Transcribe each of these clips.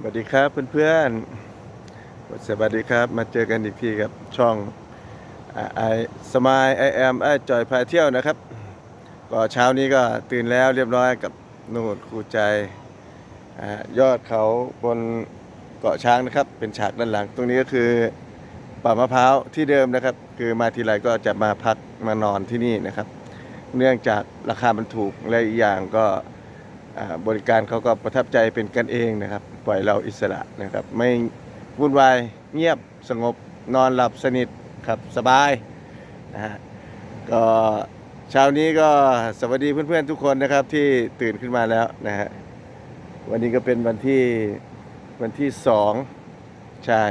สวัสดีครับเพื่อนๆ สวัสดีครับ มาเจอกันอีกทีกับช่องไอสมายไอแอมไอจอยพาเที่ยวนะครับ ก็เช้านี้ก็ตื่นแล้วเรียบร้อยกับนูนครูใจอยอดเขาบนเกาะช้างนะครับ เป็นฉากด้านหลัง ตรงนี้ก็คือป่ามะพร้าวที่เดิมนะครับ คือมาทีไรก็จะมาพักมานอนที่นี่นะครับ เนื่องจากราคามันถูกและอีกอย่างก็บริการเขาก็ประทับใจเป็นกันเองนะครับ ปล่อยเราอิสระนะครับ ไม่วุ่นวายเงียบสงบนอนหลับสนิทครับสบายนะฮะก็เช้านี้ก็สวัสดีเพื่อนๆทุกคนนะครับที่ตื่นขึ้นมาแล้วนะฮะวันนี้ก็เป็นวันที่วันที่สองใช่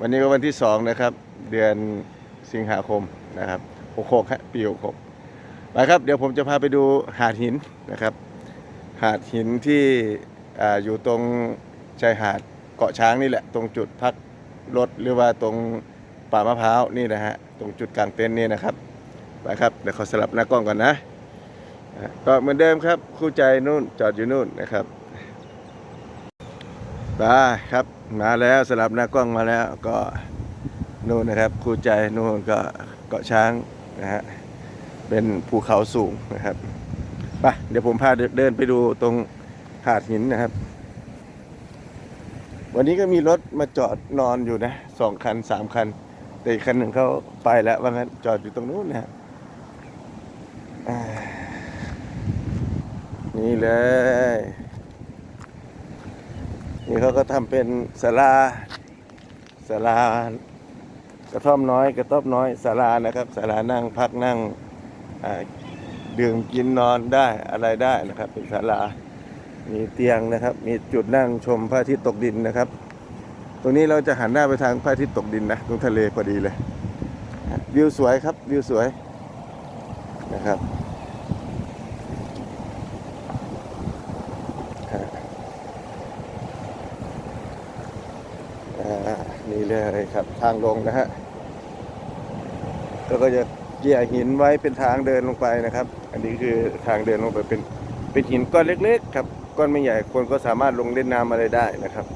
วันนี้ก็วันที่สองนะครับ เดือนสิงหาคมนะครับหกหกฮะปีหกหกไปครับเดี๋ยวผมจะพาไปดูหาดหินนะครับ หาดหินที่ออยู่ตรง ชายหาดเกาะช้างนี่แหละ ตรงจุดพักรถหรือว่าตรงป่ามะพร้าวนี่นะฮะตรงจุดกลางเต็นท์นี่นะครับไปครับเดี๋ยวขอสลับหน้ากล้องก่อนนะอะก็เหมือนเดิมครับ คู่ใจนู่นจอดอยู่นู่นนะครับไปครับมาแล้วสลับหน้ากล้องมาแล้วก็นู่นนะครับ คู่ใจนู่นก็เกาะช้างนะฮะเป็นภูเขาสูงนะครับไปเดี๋ยวผมพาเดินไปดูตรงหาดหินนะครับ วันนี้ก็มีรถมาจอดนอนอยู่นะสองคันสามคัน แต่อีกคันหนึ่งเขาไปแล้วว่างั้นจอดอยู่ตรงนู้นนะนี่เลย นี่เขาก็ทำเป็นศาลาศาลากระท่อมน้อยกระต๊อบน้อยศาลานะครับศาลานั่งพักนั่งดื่มกินนอนได้อะไรได้นะครับ เป็นศาลา มีเตียงนะครับ มีจุดนั่งชมพระอาทิตย์ตกดินนะครับ ตรงนี้เราจะหันหน้าไปทางพระอาทิตย์ตกดินนะ ตรงทะเลพอดีเลย วิวสวยครับ วิวสวยนะครับอ่านี่เลยครับทางลงนะฮะก็จะเกี่ยหินไว้เป็นทางเดินลงไปนะครับ อันนี้คือทางเดินลงไปเป็นเป็นหินก้อนเล็ก ๆ ครับ ก้อนไม่ใหญ่คนก็สามารถลงเล่นน้ำอะไรได้นะครับ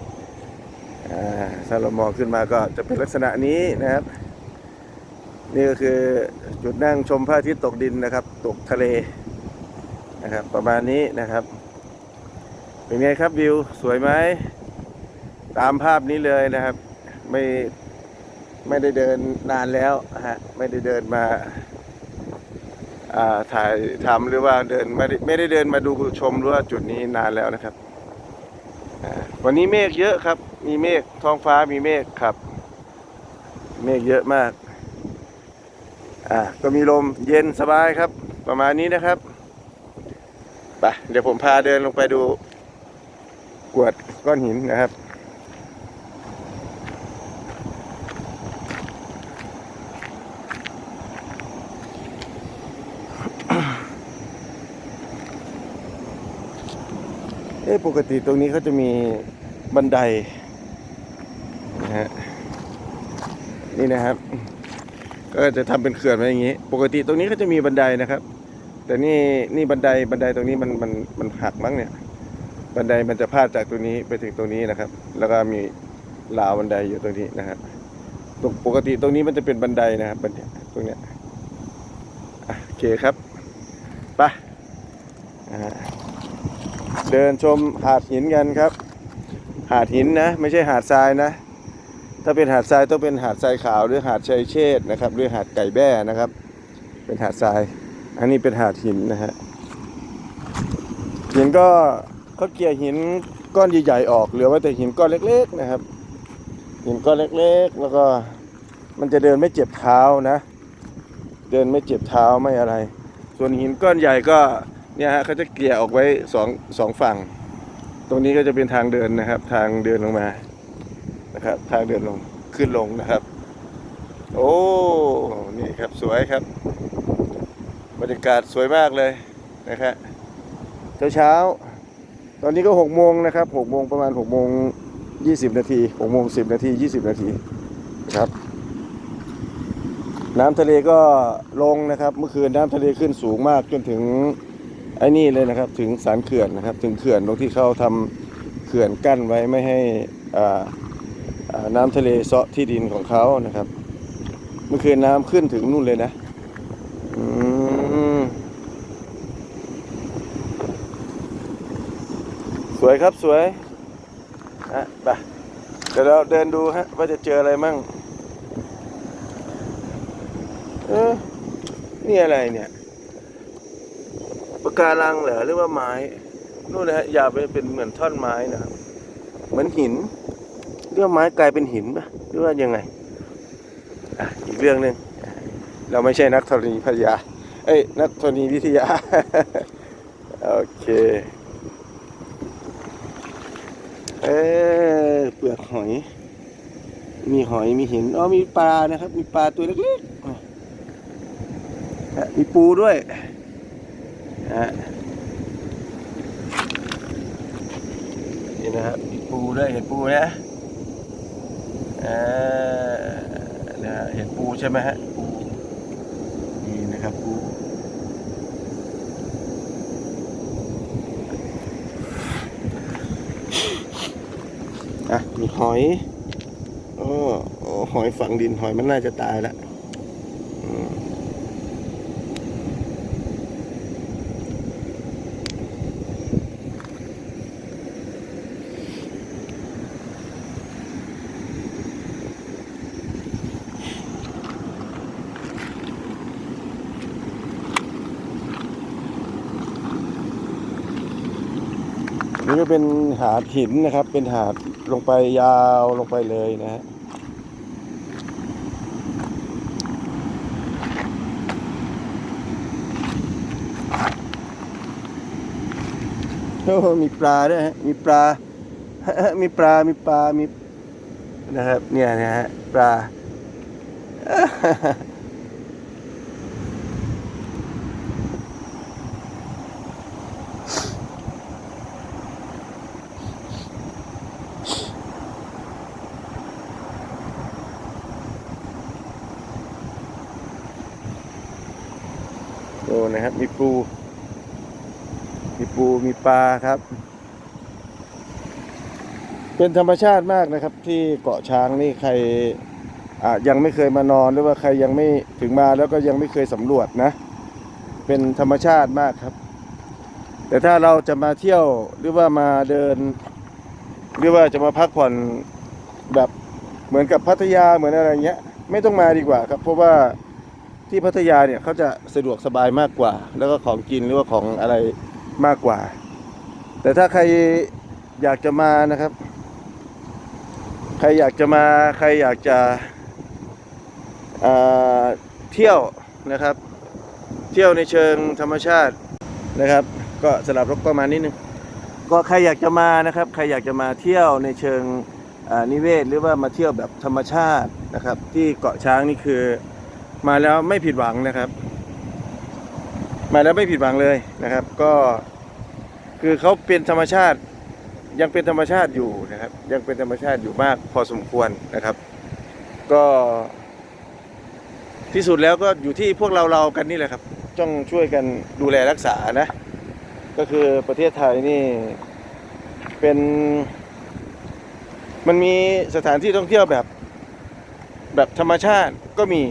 ถ้าเรามองขึ้นมาก็จะเป็นลักษณะนี้นะครับ นี่ก็คือจุดนั่งชมพระอาทิตย์ตกดินนะครับ ตกทะเลนะครับ ประมาณนี้นะครับ เป็นไงครับวิวสวยไหมตามภาพนี้เลยนะครับ ไม่ไม่ได้เดินนานแล้วฮะไม่ได้เดินมา ถ่ายทำหรือว่าเดินไม่ได้ไม่ได้เดินมาดูชมหรือว่าจุดนี้นานแล้วนะครับวันนี้เมฆเยอะครับ มีเมฆท้องฟ้ามีเมฆครับ เมฆเยอะมากอ่าก็มีลมเย็นสบายครับ ประมาณนี้นะครับไปเดี๋ยวผมพาเดินลงไปดูกวดก้อนหินนะครับ ปกติตรงนี้เขาจะมีบันไดนะฮะนี่นะครับ ก็จะทำเป็นเขื่อนไว้อย่างนี้ ปกติตรงนี้เขาจะมีบันไดนะครับ แต่นี่นี่บันไดบันไดตรงนี้มันมันมันหักมั้งเนี่ย บันไดมันจะพาดจากตรงนี้ไปถึงตรงนี้นะครับ แล้วก็มีราวบันไดอยู่ตรงนี้นะครับตรงปกติตรงนี้มันจะเป็นบันไดนะครับบันไดตรงเนี้ยโอเคครับไปอ่า ดินชมหาดหินกันครับ หาดหินนะ ไม่ใช่หาดทรายนะ ถ้าเป็นหาดทรายต้องเป็นหาดทรายขาวหรือหาดชัยเชษนะครับหรือหาดไก่แบ้นะครับ เป็นหาดทราย อันนี้เป็นหาดหินนะฮะหินก็เขาเกลี่ยหินก้อนใหญ่ๆออกเหลือไว้แต่หินก้อนเล็ก ๆนะครับ หินก้อนเล็กๆ แล้วก็มันจะเดินไม่เจ็บเท้านะ เดินไม่เจ็บเท้าไม่อะไร ส่วนหินก้อนใหญ่ก็ เนี่ยฮะเขาจะเกลี่ยออกไว้สองสองฝั่ง ตรงนี้ก็จะเป็นทางเดินนะครับ ทางเดินลงมานะครับ ทางเดินลงขึ้นลงนะครับ โอ้นี่ครับสวยครับ บรรยากาศสวยมากเลยนะครับเช้าเช้าตอนนี้ก็หกโมงนะครับหกโมงประมาณหกโมงยี่สิบนาทีหกโมงสิบนาทียี่สิบนาทีครับ น้ำทะเลก็ลงนะครับ เมื่อคืนน้ำทะเลขึ้นสูงมากจนถึง ไอ้นี่เลยนะครับถึงสารเขื่อนนะครับ ถึงเขื่อนตรงที่เขาทำเขื่อนกั้นไว้ไม่ให้อ่าอ่าน้ำทะเลเซาะที่ดินของเขานะครับ เมื่อคืนน้ำขึ้นถึงนู่นเลยนะสวยครับสวยฮะไปเดี๋ยวเราเดินดูฮะว่าจะเจออะไรมั่งเออนี่อะไรเนี่ย ปะการังเหรอหรือว่าไม้นู่นนะฮะยาวไปเป็นเหมือนท่อนไม้นะครับเหมือนหินหรือว่าไม้กลายเป็นหินปะหรือว่ายังไงอะอีกเรื่องหนึ่งเราไม่ใช่นักธรณีพัทยาเอ้ยนักธรณีวิทยา โอเคเออเปลือกหอย มีหอยมีหินอ๋อมีปลานะครับ มีปลาตัวเล็กๆอะมีปูด้วย อะนี่นะครับมีปูด้วยเห็นปูนะอ่านะเห็นปูใช่ไหมฮะปูนี่นะครับปูอะมีหอยอ้โอ้หอยฝังดินหอยมันน่าจะตายแล้ว นี่ก็เป็นหาดหินนะครับ เป็นหาดลงไปยาวลงไปเลยนะฮะโอ้มีปลาด้วยฮะ มีปลา มีปลา มีปลา มี นะครับ เนี่ยนะฮะ ปลา โอ้นะครับ มีปู มี ปลาครับ เป็นธรรมชาติมากนะครับ ที่เกาะช้างนี่ใครยังไม่เคยมานอนหรือว่าใครยังไม่ถึงมาแล้วก็ยังไม่เคยสำรวจนะ เป็นธรรมชาติมากครับ แต่ถ้าเราจะมาเที่ยวหรือว่ามาเดิน หรือว่าจะมาพักผ่อนแบบเหมือนกับพัทยาเหมือนอะไรเงี้ย ไม่ต้องมาดีกว่าครับ เพราะว่าที่พัทยาเนี่ยเขาจะสะดวกสบายมากกว่า แล้วก็ของกินหรือว่าของอะไรมากกว่า แต่ถ้าใครอยากจะมานะครับ ใครอยากจะมาใครอยากจะเที่ยวนะครับ เที่ยวในเชิงธรรมชาตินะครับ ก็สลับรบประมาณนิดนึงก็ใครอยากจะมานะครับ ใครอยากจะมาเที่ยวในเชิงนิเวศ หรือว่ามาเที่ยวแบบธรรมชาตินะครับ ที่เกาะช้างนี่คือมาแล้วไม่ผิดหวังนะครับ มาแล้วไม่ผิดหวังเลยนะครับ ก็ คือเขาเป็นธรรมชาติยังเป็นธรรมชาติอยู่นะครับ ยังเป็นธรรมชาติอยู่มากพอสมควรนะครับ ก็ที่สุดแล้วก็อยู่ที่พวกเราเรากันนี่แหละครับต้องช่วยกันดูแลรักษานะ ก็คือประเทศไทยนี่เป็น มันมีสถานที่ท่องเที่ยวแบบ แบบธรรมชาติก็มี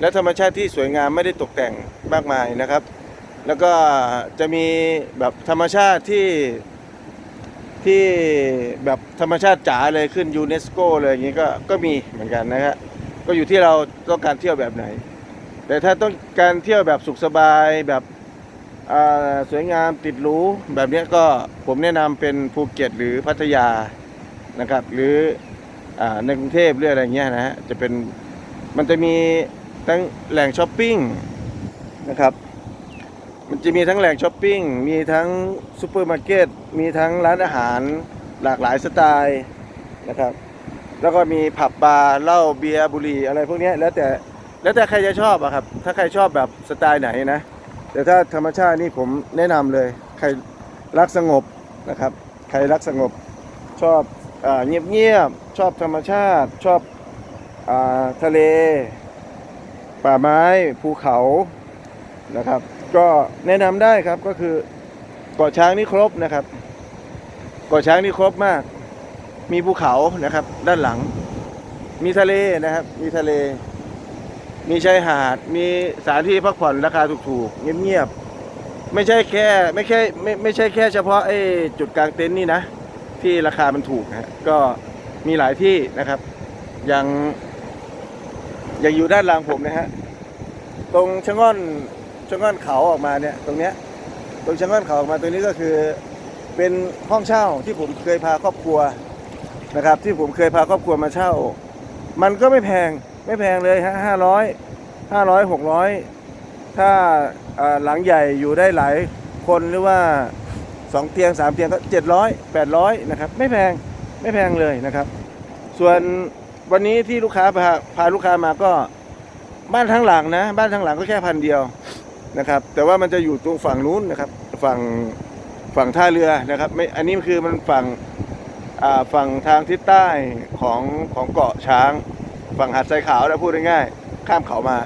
และธรรมชาติที่สวยงามไม่ได้ตกแต่งมากมายนะครับ แล้วก็จะมีแบบธรรมชาติที่ที่แบบธรรมชาติจ๋าเลยขึ้นยูเนสโกเลยอย่างนี้ก็ก็มีเหมือนกันนะครับก็อยู่ที่เราต้องการเที่ยวแบบไหน แต่ถ้าต้องการเที่ยวแบบสุขสบายแบบสวยงามติดหรูแบบเนี้ยก็ผมแนะนำเป็นภูเก็ตหรือพัทยานะครับ หรืออ่าในกรุงเทพหรืออะไรเงี้ยนะฮะจะเป็นมันจะมีทั้งแหล่งช้อปปิ้งนะครับ มันจะมีทั้งแหล่งช้อปปิ้ง มีทั้งซูเปอร์มาร์เก็ต มีทั้งร้านอาหารหลากหลายสไตล์นะครับ แล้วก็มีผับบาร์เหล้าเบียร์บุหรี่อะไรพวกนี้แล้วแต่แล้วแต่ใครจะชอบอะครับ ถ้าใครชอบแบบสไตล์ไหนนะ แต่ถ้าธรรมชาตินี่ผมแนะนำเลย ใครรักสงบนะครับ ใครรักสงบชอบเงียบๆ ชอบธรรมชาติ ชอบอทะเล ป่าไม้ภูเขานะครับ ก็แนะนำได้ครับก็คือเกาะช้างนี่ครบนะครับเกาะช้างนี่ครบมาก มีภูเขานะครับ ด้านหลัง มีทะเลนะครับ มีทะเล มีชายหาด มีสถานที่พักผ่อนราคาถูกๆเงียบๆไม่ใช่แค่ไม่ใช่ไม่ไม่ใช่แค่เฉพาะไอ้จุดกลางเต็นท์นี่นะ ที่ราคามันถูกนะฮะก็มีหลายที่นะครับอย่างอย่างอยู่ด้านหลังผมนะฮะตรงชะง่อน ชะง่อนเขาออกมาเนี่ยตรงเนี้ยตรงชะง่อนเขาออกมาตรงนี้ก็คือเป็นห้องเช่าที่ผมเคยพาครอบครัวนะครับ ที่ผมเคยพาครอบครัวมาเช่า มันก็ไม่แพงไม่แพงเลยฮะห้าร้อยห้าร้อยหกร้อยถ้าอ่าหลังใหญ่อยู่ได้หลายคนหรือว่าสองเตียงสามเตียงก็เจ็ดร้อยแปดร้อยนะครับไม่แพงไม่แพงเลยนะครับ ส่วนวันนี้ที่ลูกค้าพาพาลูกค้ามาก็บ้านทั้งหลังนะ บ้านทั้งหลังก็แค่พันเดียว นะครับ แต่ว่ามันจะอยู่ตรงฝั่งนู้นนะครับ ฝั่งฝั่งท่าเรือนะครับไม่อันนี้คือมันฝั่งอ่าฝั่งทางทิศใต้ของของเกาะช้าง ฝั่งหาดทรายขาวนะพูดง่ายๆข้ามเขามา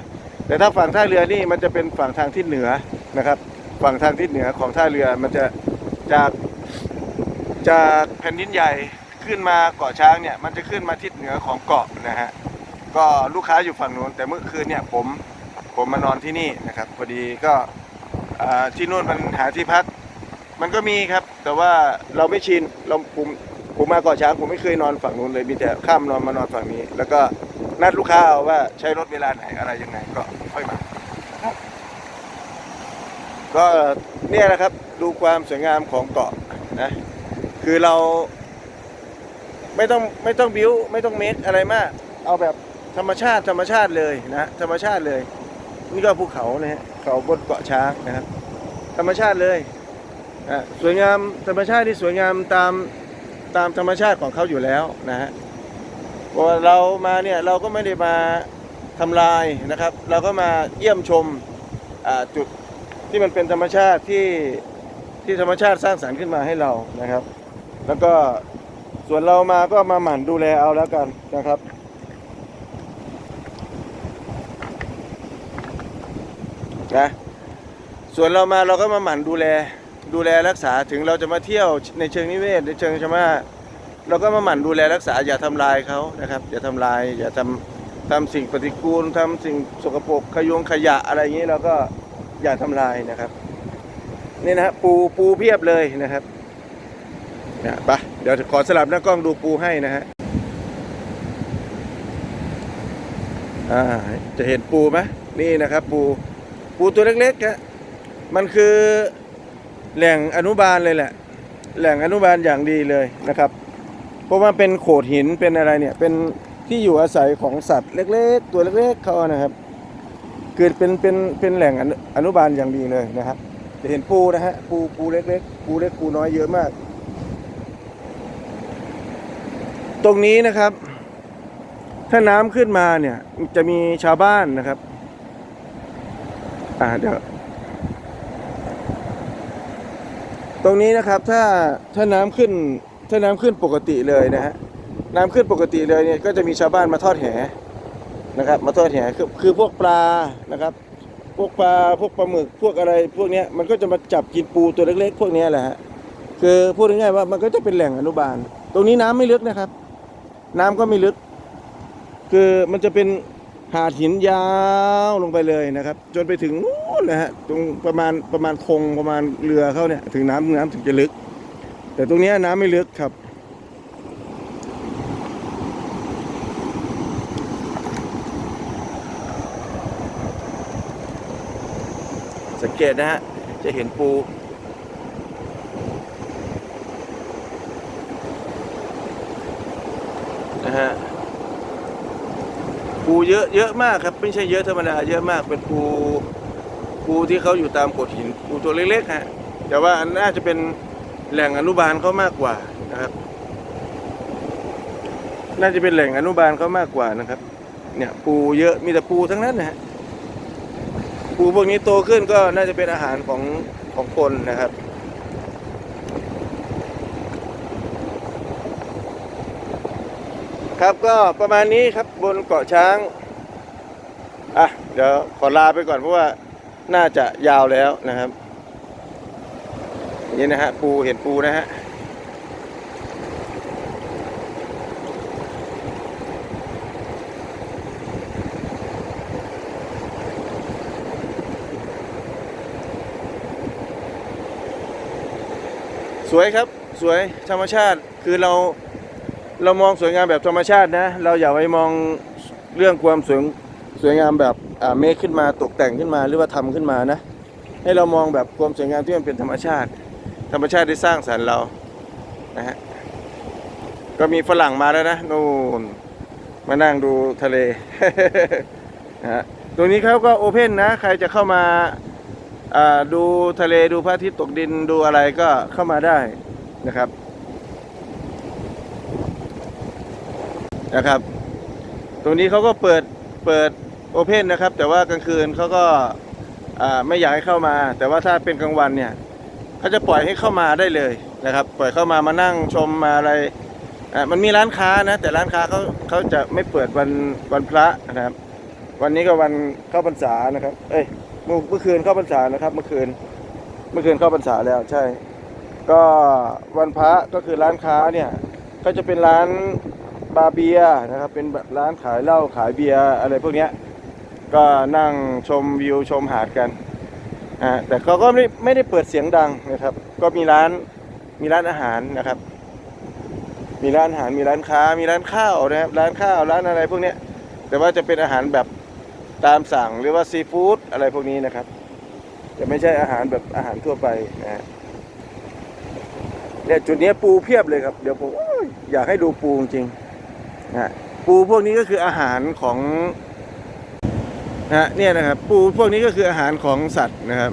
แต่ถ้าฝั่งท่าเรือนี่มันจะเป็นฝั่งทางทิศเหนือนะครับ ฝั่งทางทิศเหนือของท่าเรือมันจะจากจากแผ่นดินใหญ่ขึ้นมาเกาะช้างเนี่ยมันจะขึ้นมาทิศเหนือของเกาะนะฮะก็ลูกค้าอยู่ฝั่งนู้นแต่เมื่อคืนเนี่ยผม ผมมานอนที่นี่นะครับพอดีก็ที่นู่นมันหาที่พัก มันก็มีครับ แต่ว่าเราไม่ชินเราผมผมมาเกาะช้างผมไม่เคยนอนฝั่งนู้นเลยมีแต่ข้ามนอนมานอนฝั่งนี้ แล้วก็นัดลูกค้าเอาว่าใช้รถเวลาไหนอะไรยังไงก็ค่อยมาก็เนี่ยนะครับดูความสวยงามของเกาะนะคือเรา ไม่ต้องไม่ต้องบิ้วไม่ต้องเมคอะไรมาก เอาแบบธรรมชาติธรรมชาติเลยนะ ธรรมชาติเลย นี่ก็ภูเขานะฮะเขาบนเกาะช้างนะครับ ธรรมชาติเลยอะสวยงามธรรมชาติที่สวยงามตามตามธรรมชาติของเขาอยู่แล้วนะฮะพอเรามาเนี่ยเราก็ไม่ได้มาทำลายนะครับ เราก็มาเยี่ยมชมจุดที่มันเป็นธรรมชาติที่ที่ธรรมชาติสร้างสรรค์ขึ้นมาให้เรานะครับ แล้วก็ส่วนเรามาก็มาหมั่นดูแลเอาแล้วกันนะครับ นะส่วนเรามาเราก็มาหมั่นดูแลดูแลรักษาถึงเราจะมาเที่ยวในเชิงนิเวศในเชิงชมาเราก็มาหมั่นดูแลรักษาอย่าทำลายเขานะครับ อย่าทำลาย อย่าทำทำสิ่งปฏิกูลทำสิ่งสกปรกขยงขยะอะไรอย่างนี้เราก็อย่าทำลายนะครับนี่นะปูปูเพียบเลยนะครับเนี่ยไปเดี๋ยวขอสลับหน้ากล้องดูปูให้นะฮะอ่าจะเห็นปูไหมนี่นะครับปู ปูตัวเล็กๆฮะมันคือแหล่งอนุบาลเลยแหละ แหล่งอนุบาลอย่างดีเลยนะครับ เพราะว่าเป็นโขดหินเป็นอะไรเนี่ยเป็นที่อยู่อาศัยของสัตว์เล็ก ๆ ตัวเล็กๆเขานะครับเกิดเป็นเป็นเป็นแหล่งอนุอนุบาลอย่างดีเลยนะครับจะเห็นปูนะฮะปูปูเล็กๆปูเล็กปูน้อยเยอะมาก ตรงนี้นะครับ ถ้าน้ำขึ้นมาเนี่ยจะมีชาวบ้านนะครับ อ่าเดี๋ยวตรงนี้นะครับถ้าถ้าน้ำขึ้นถ้าน้ำขึ้นปกติเลยนะฮะน้ำขึ้นปกติเลยเนี่ยก็จะมีชาวบ้านมาทอดแหนะครับ มาทอดแหคือคือพวกปลานะครับ พวกปลาพวกปลาหมึกพวกอะไร พวกเนี้ยมันก็จะมาจับกินปูตัวเล็กๆ พวกเนี้ยแหละฮะคือพูดง่ายๆว่ามันก็จะเป็นแหล่งอนุบาล ตรงนี้น้ำไม่ลึกนะครับ น้ำก็ไม่ลึก คือมันจะเป็น หาดหินยาวลงไปเลยนะครับ จนไปถึงนู้นนะฮะตรงประมาณประมาณคงประมาณเรือเขาเนี่ย ถึงน้ำน้ำถึงจะลึก แต่ตรงนี้น้ำไม่ลึกครับ สังเกตนะฮะ จะเห็นปูนะฮะ ปูเยอะเยอะมากครับ ไม่ใช่เยอะธรรมดาเยอะมากเป็นปูปูที่เขาอยู่ตามโขดหินปูตัวเล็กๆฮะแต่ว่าอันน่าจะเป็นแหล่งอนุบาลเขามากกว่านะครับ น่าจะเป็นแหล่งอนุบาลเขามากกว่านะครับ เนี่ยปูเยอะมีแต่ปูทั้งนั้นนะฮะปูพวกนี้โตขึ้นก็น่าจะเป็นอาหารของของคนนะครับ ครับก็ประมาณนี้ครับบนเกาะช้าง อะ เดี๋ยวขอลาไปก่อนเพราะว่าน่าจะยาวแล้วนะครับ นี่นะฮะปูเห็นปูนะฮะสวยครับสวยธรรมชาติคือเรา เรามองสวยงามแบบธรรมชาตินะ เราอย่าไปมองเรื่องความสวยสวยงามแบบอ่าเมคขึ้นมาตกแต่งขึ้นมาหรือว่าทำขึ้นมานะ ให้เรามองแบบความสวยงามที่มันเป็นธรรมชาติ ธรรมชาติที่สร้างสรรค์เรานะฮะก็มีฝรั่งมาแล้วนะนู่นมานั่งดูทะเลนะฮะตรงนี้เขาก็โอเพ่นนะ ใครจะเข้ามาดูทะเลดูพระอาทิตย์ตกดินดูอะไรก็เข้ามาได้นะครับ นะครับ ตรงนี้เขาก็เปิดเปิดโอเพนนะครับ แต่ว่ากลางคืนเขาก็ไม่อยากให้เข้ามา แต่ว่าถ้าเป็นกลางวันเนี่ยเขาจะปล่อยให้เข้ามาได้เลยนะครับ ปล่อยเข้ามามานั่งชมมาอะไรมันมีร้านค้านะ แต่ร้านค้าเขาเขาจะไม่เปิดวันวันพระนะครับ วันนี้ก็วันเข้าพรรษานะครับ เอ้ยเมื่อเมื่อคืนเข้าพรรษานะครับ เมื่อคืนเมื่อคืนเข้าพรรษาแล้วใช่ ก็วันพระก็คือร้านค้าเนี่ยก็จะเป็นร้าน บาเบียนะครับ เป็นแบบร้านขายเหล้าขายเบียร์อะไรพวกนี้ก็นั่งชมวิวชมหาดกันอ่าแต่เขาก็ไม่ไม่ได้เปิดเสียงดังนะครับ ก็มีร้านมีร้านอาหารนะครับ มีร้านอาหารมีร้านค้า มีร้านข้าวนะครับ ร้านข้าวร้านอะไรพวกนี้แต่ว่าจะเป็นอาหารแบบตามสั่งหรือว่าซีฟู้ดอะไรพวกนี้นะครับ จะไม่ใช่อาหารแบบอาหารทั่วไปนะฮะเนี่ยจุดนี้ปูเพียบเลยครับ เดี๋ยวผมอยากให้ดูปูจริง นะปูพวกนี้ก็คืออาหารของนะฮะเนี่ยนะครับ ปูพวกนี้ก็คืออาหารของสัตว์นะครับ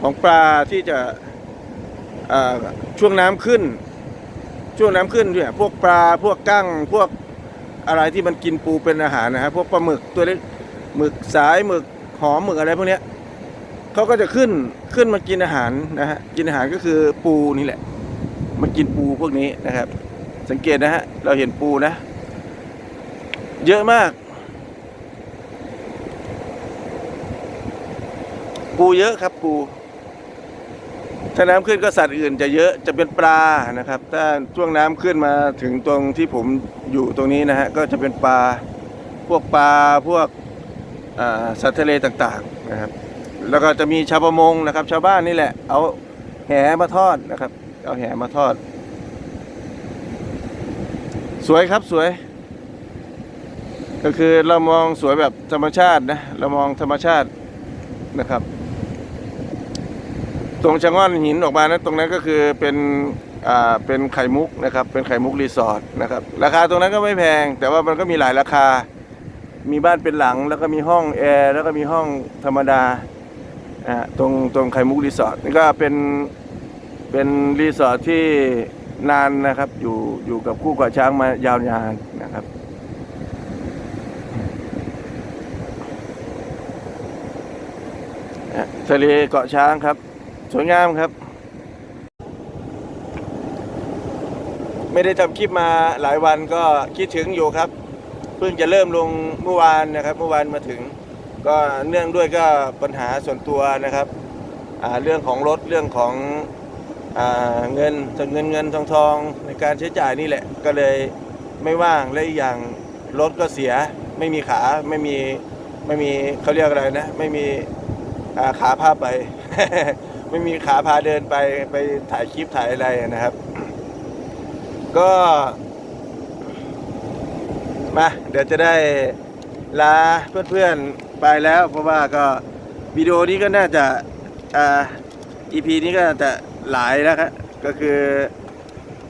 ของปลาที่จะช่วงน้ำขึ้น ช่วงน้ำขึ้นเนี่ยพวกปลาพวกกั้งพวกอะไรที่มันกินปูเป็นอาหารนะครับพวกปลาหมึกตัวเล็กหมึกสายหมึกหอมหมึกอะไรพวกเนี้ยเขาก็จะขึ้นขึ้นมากินอาหารนะฮะกินอาหารก็คือปูนี่แหละมากินปูพวกนี้นะครับ สังเกตนะฮะเราเห็นปูนะ เยอะมาก ปูเยอะครับปู ถ้าน้ำขึ้นก็สัตว์อื่น จะเยอะจะเป็นปลานะครับ ถ้าช่วงน้ำขึ้นมาถึงตรงที่ผมอยู่ตรงนี้นะฮะก็จะเป็นปลาพวกปลาพวกสัตว์ทะเลต่างๆนะครับ แล้วก็จะมีชาวประมงนะครับ ชาวบ้านนี่แหละ เอาแหมาทอดนะครับ เอาแหมาทอด สวยครับสวย ก็คือเรามองสวยแบบธรรมชาตินะเรามองธรรมชาตินะครับ ตรงชะง่อนหินออกมานะตรงนั้นก็คือเป็นอ่าเป็นไข่มุกนะครับเป็นไข่มุกรีสอร์ทนะครับราคาตรงนั้นก็ไม่แพง แต่ว่ามันก็มีหลายราคา มีบ้านเป็นหลัง แล้วก็มีห้องแอร์แล้วก็มีห้องธรรมดาอ่าตรงตรงไข่มุกรีสอร์ทนี่ก็เป็นเป็นรีสอร์ทที่นานนะครับอยู่อยู่กับคู่กาะช้างมายาวนานนะครับอะ ทะเลเกาะช้างครับ สวยงามครับ ไม่ได้ทำคลิปมาหลายวันก็คิดถึงอยู่ครับ เพิ่งจะเริ่มลงเมื่อวานนะครับเมื่อวานมาถึง ก็เนื่องด้วยก็ปัญหาส่วนตัวนะครับเรื่องของรถเรื่องของอเงินเงินเงินทองทองในการใช้จ่ายนี่แหละ ก็เลยไม่ว่างและอีกอย่างรถก็เสีย ไม่มีขาไม่มีไม่มีเขาเรียกอะไรนะ ไม่มีาขาพาไป ไม่มีขาพาเดินไปไปถ่ายคลิปถ่ายอะไรนะครับ ก็มาเดี๋ยวจะได้ลาเพื่อนๆไปแล้ว เพราะว่าก็วิดีโอนี้ก็น่าจะอ่า EP นี้ก็จะหลายแล้วครับก็คือ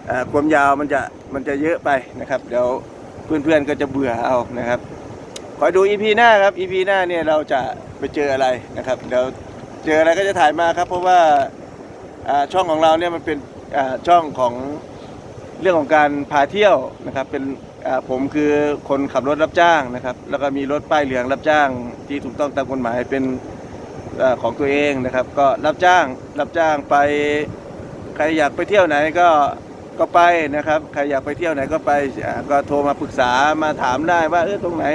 อความยาวมันจะมันจะเยอะไปนะครับ เดี๋ยวเพื่อนๆก็จะเบื่อเอานะครับคอยดู EP หน้าครับ EP หน้าเนี่ยเราจะ ไปเจออะไรนะครับเดี๋ยวเจออะไรก็จะถ่ายมาครับ เพราะว่าช่องของเราเนี่ยมันเป็นช่องของเรื่องของการพาเที่ยวนะครับเป็นผมคือคนขับรถรับจ้างนะครับ แล้วก็มีรถป้ายเหลืองรับจ้างที่ถูกต้องตามกฎหมายเป็นอของตัวเองนะครับ ก็รับจ้างรับจ้างไปใครอยากไปเที่ยวไหนก็ก็ไปนะครับ ใครอยากไปเที่ยวไหนก็ไปก็โทรมาปรึกษามาถามได้ว่าเออตรงไหน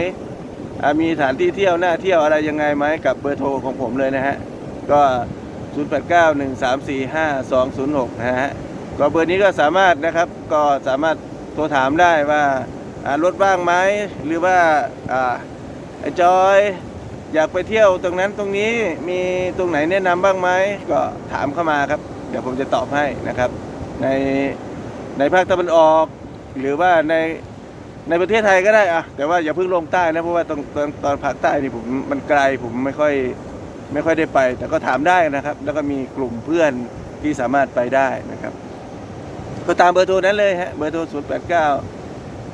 มีสถานที่เที่ยวน่าเที่ยวอะไรยังไงไหมกับเบอร์โทรของผมเลยนะฮะ ก็ 0891345206 นะฮะ ก็เบอร์นี้ก็สามารถนะครับ ก็สามารถโทรถามได้ว่ารถว่างไหมหรือว่าอ่าไอ้จอยอยากไปเที่ยวตรงนั้นตรงนี้มีตรงไหนแนะนำบ้างไหมก็ถามเข้ามาครับ เดี๋ยวผมจะตอบให้นะครับ ในในภาคตะวันออก หรือว่าใน ในประเทศไทยก็ได้อะแต่ว่าอย่าเพิ่งลงใต้นะเพราะว่าตรงตอนตอนภาคใต้นี่ผมมันไกลผมไม่ค่อยไม่ค่อยได้ไป แต่ก็ถามได้นะครับ แล้วก็มีกลุ่มเพื่อนที่สามารถไปได้นะครับ ก็ตามเบอร์โทรนั้นเลยฮะเบอร์โทร 0 8 9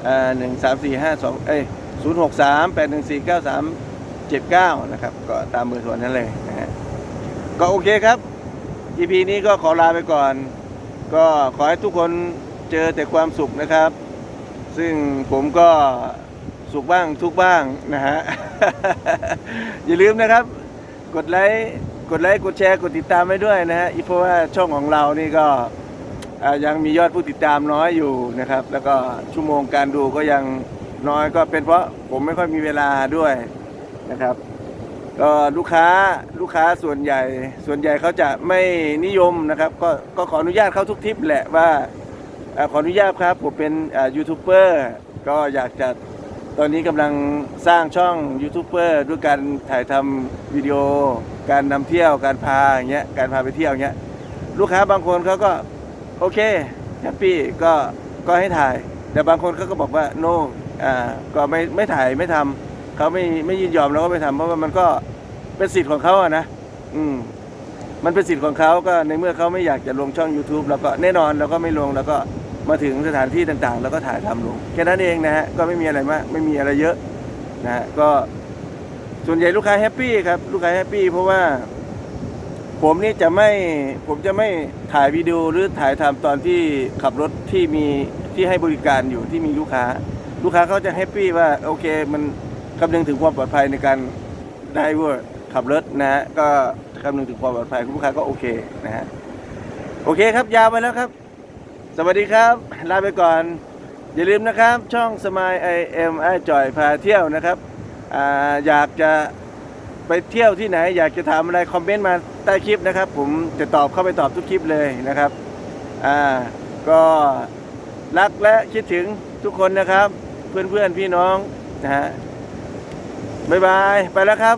อ่า1 3 4 5 2เอ้ย0 6 3 8 1 4 9 3 7 9 นะครับ ก็ตามเบอร์โทรนั้นเลยนะฮะก็โอเคครับ EP นี้ก็ขอลาไปก่อน ก็ขอให้ทุกคนเจอแต่ความสุขนะครับ ซึ่งผมก็สุขบ้างทุกบ้างนะฮะ อย่าลืมนะครับ กดไลค์กดไลค์กดแชร์กดติดตามไว้ด้วยนะฮะเพราะว่าช่องของเรานี่ก็ยังมียอดผู้ติดตามน้อยอยู่นะครับ แล้วก็ชั่วโมงการดูก็ยังน้อยก็เป็นเพราะผมไม่ค่อยมีเวลาด้วยนะครับก็ลูกค้าลูกค้าส่วนใหญ่ ส่วนใหญ่เขาจะไม่นิยมนะครับ ก็ก็ขออนุญาตเขาทุกทิปแหละว่า ขออนุญาตครับ ผมเป็นยูทูบเบอร์ก็อยากจะตอนนี้กำลังสร้างช่องยูทูบเบอร์ด้วยการถ่ายทำวิดีโอ การนำเที่ยวการพาอย่างเงี้ยการพาไปเที่ยวอย่างเงี้ยลูกค้าบางคนเขาก็โอเคแฮปปี้ก็ก็ให้ถ่าย แต่บางคนเขาก็บอกว่าโนอ่าก็ไม่ไม่ถ่ายไม่ทำเขาไม่ไม่ยินยอมเราก็ไม่ทำเพราะว่ามันก็เป็นสิทธิ์ของเขาอะนะอืมมันเป็นสิทธิ์ของเขาก็ในเมื่อเขาไม่อยากจะลงช่อง YouTube แล้วก็แน่นอนเราก็ไม่ลงแล้วก็ มาถึงสถานที่ต่างๆ แล้วก็ถ่ายทำลงแค่นั้นเองนะฮะก็ไม่มีอะไรมากไม่มีอะไรเยอะนะฮะก็ส่วนใหญ่ลูกค้าแฮปปี้ครับลูกค้าแฮปปี้เพราะว่า ผมนี่จะไม่ผมจะไม่ถ่ายวิดีโอหรือถ่ายทำตอนที่ขับรถที่มีที่ให้บริการอยู่ที่มีลูกค้า ลูกค้าเขาจะแฮปปี้ว่าโอเค มันคำนึงถึงความปลอดภัยในการได้เวอร์ขับรถนะฮะก็คำนึงถึงความปลอดภัยลูกค้าก็โอเคนะฮะโอเคครับยาวไปแล้วครับ สวัสดีครับ ลาไปก่อน อย่าลืมนะครับ ช่องสมายไอเอ็มไอจอยพาเที่ยวนะครับออยากจะไปเที่ยวที่ไหน อยากจะถามอะไรคอมเมนต์มาใต้คลิปนะครับ ผมจะตอบเข้าไปตอบทุกคลิปเลยนะครับอ่าก็รักและคิดถึงทุกคนนะครับ เพื่อนๆพี่น้องนะฮะบ๊ายบาย ไปแล้วครับ